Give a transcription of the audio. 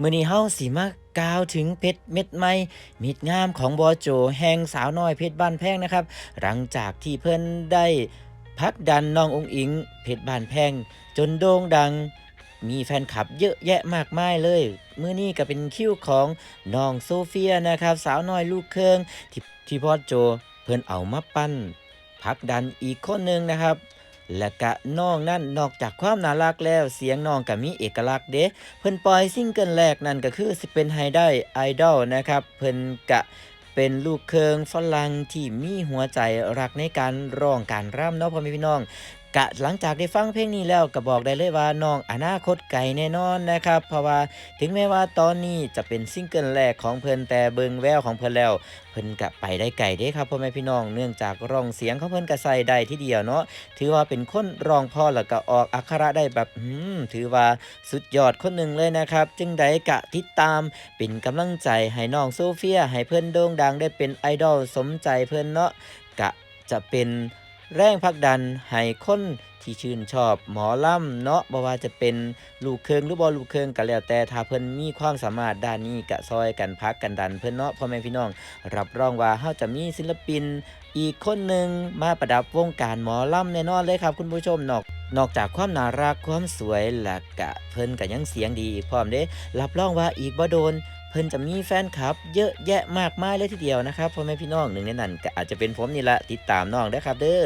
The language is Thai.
มื้อนี้เฮาสิมากล่าวถึงเพชรเม็ดใหม่มิดงามของบอโจแห่งสาวน้อยเพชรบ้านแพงนะครับ หลังจากที่เพิ่นได้ผลักดันน้ององอิง เพชรบ้านแพง จนโด่งดัง มีแฟนคลับเยอะแยะมากมายเลยมื้อนี้ก็เป็นคิวของน้องโซเฟียนะครับ สาวน้อยลูกเครื่องที่ที่บอโจเพิ่นเอามาปั้นผลักดันอีกคนหนึ่งนะครับ และกะน้องนั่นนอกจากความน่ารักแล้วเสียงน้องก็มีเอกลักษณ์เด้เพิ่นปล่อยซิงเกิลแรกนั่นก็คือสิเป็นไฮได้ไอดอลนะครับ เพิ่นกะเป็นลูกเครืองฝรั่งที่มีหัวใจรักในการร้องการร่ำเนาะพ่อแม่พี่น้อง กะหลังจากได้ฟังเพลงนี้แล้วก็บอกได้เลยว่าน้องอนาคตไกลแน่นอนนะครับ เพราะว่าถึงแม้ว่าตอนนี้จะเป็นซิงเกิลแรกของเพิ่นแต่เบิงแววของเพิ่นแล้วเพิ่นกะไปได้ไกลเด้ครับพ่อแม่พี่น้องเนื่องจากร้องเสียงของเพิ่นก็ใส่ได้ที่เดียวเนาะถือว่าเป็นคนร้องพ่อแล้วก็ออกอักขระได้แบบอืมถือว่าสุดยอดคนหนึ่งเลยนะครับ จึงได้กะติดตามเป็นกำลังใจให้น้องโซเฟียให้เพื่นโด่งดังได้เป็นไอดอลสมใจเพื่นเนาะกะจะเป็น แรงผลักดันให้คนที่ชื่นชอบหมอลำเนาะบ่ว่าจะเป็นลูกเคืองหรือบ่ลูกเคืองก็แล้วแต่ถ้าเพิ่นมีความสามารถด้านนี้กะซอยกันพักกันดันเพิ่นเนาะพ่อแม่พี่น้อง รับรองว่าเฮาจะมีศิลปิน อีกคนหนึ่งมาประดับวงการหมอลำแน่นอนเลยครับคุณผู้ชมนอกนอกจากความน่ารักความสวยและกะเพิ่นก็ยังเสียงดีอีกพร้อมเด้รับรองว่าอีกบ่โดน พิ่นจะมีแฟนคลับ เยอะแยะมากมายเลยทีเดียวนะครับพ่อแม่พี่น้องหนึ่งในนั้นก็อาจจะเป็นผมนี่ละติดตามน้องได้ครับเด้อ